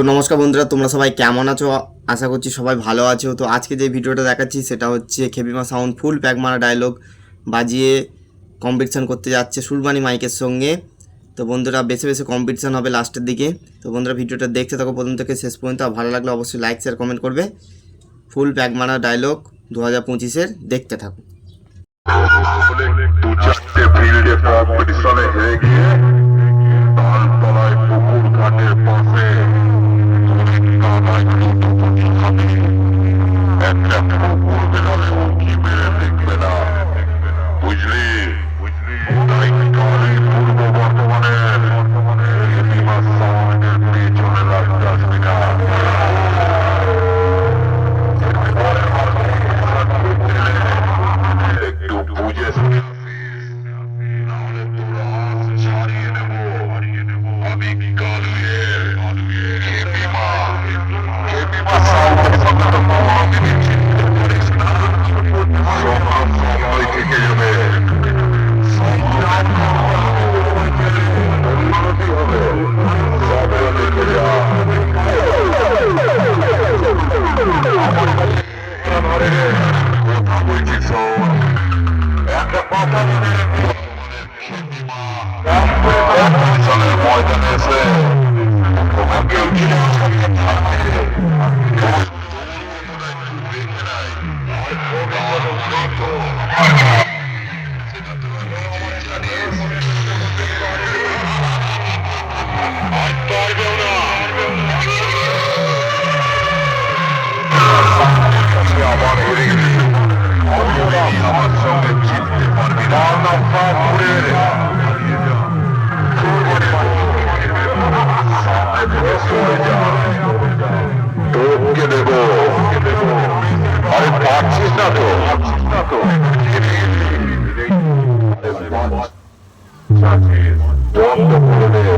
তো নমস্কার বন্ধুরা, তোমরা সবাই কেমন আছো? আশা করছি সবাই ভালো আছো। তো আজকে যে ভিডিওটা দেখাচ্ছি, সেটা হচ্ছে খেপিমা সাউন্ড ফুল প্যাক মারা ডায়লগ বাজিয়ে কম্পিটিশান করতে যাচ্ছে সুরবানি মাইকের সঙ্গে। তো বন্ধুরা বেছে বেছে কম্পিটিশান হবে লাস্টের দিকে। তো বন্ধুরা, ভিডিওটা দেখতে থাকো প্রথম থেকে শেষ পর্যন্ত। আর ভালো লাগলে অবশ্যই লাইক শেয়ার কমেন্ট করবে। ফুল প্যাক মারা ডায়লগ দু হাজার পঁচিশের দেখতে থাকো। একটা কথা মনে রেখো ময়দানে এসে তোমাকে আমার সঙ্গে জিততে পারবি না না পা ঘুরে তোকে দেব আরে পারছিস না তো পারছিস না তো বন্ধ করে দেব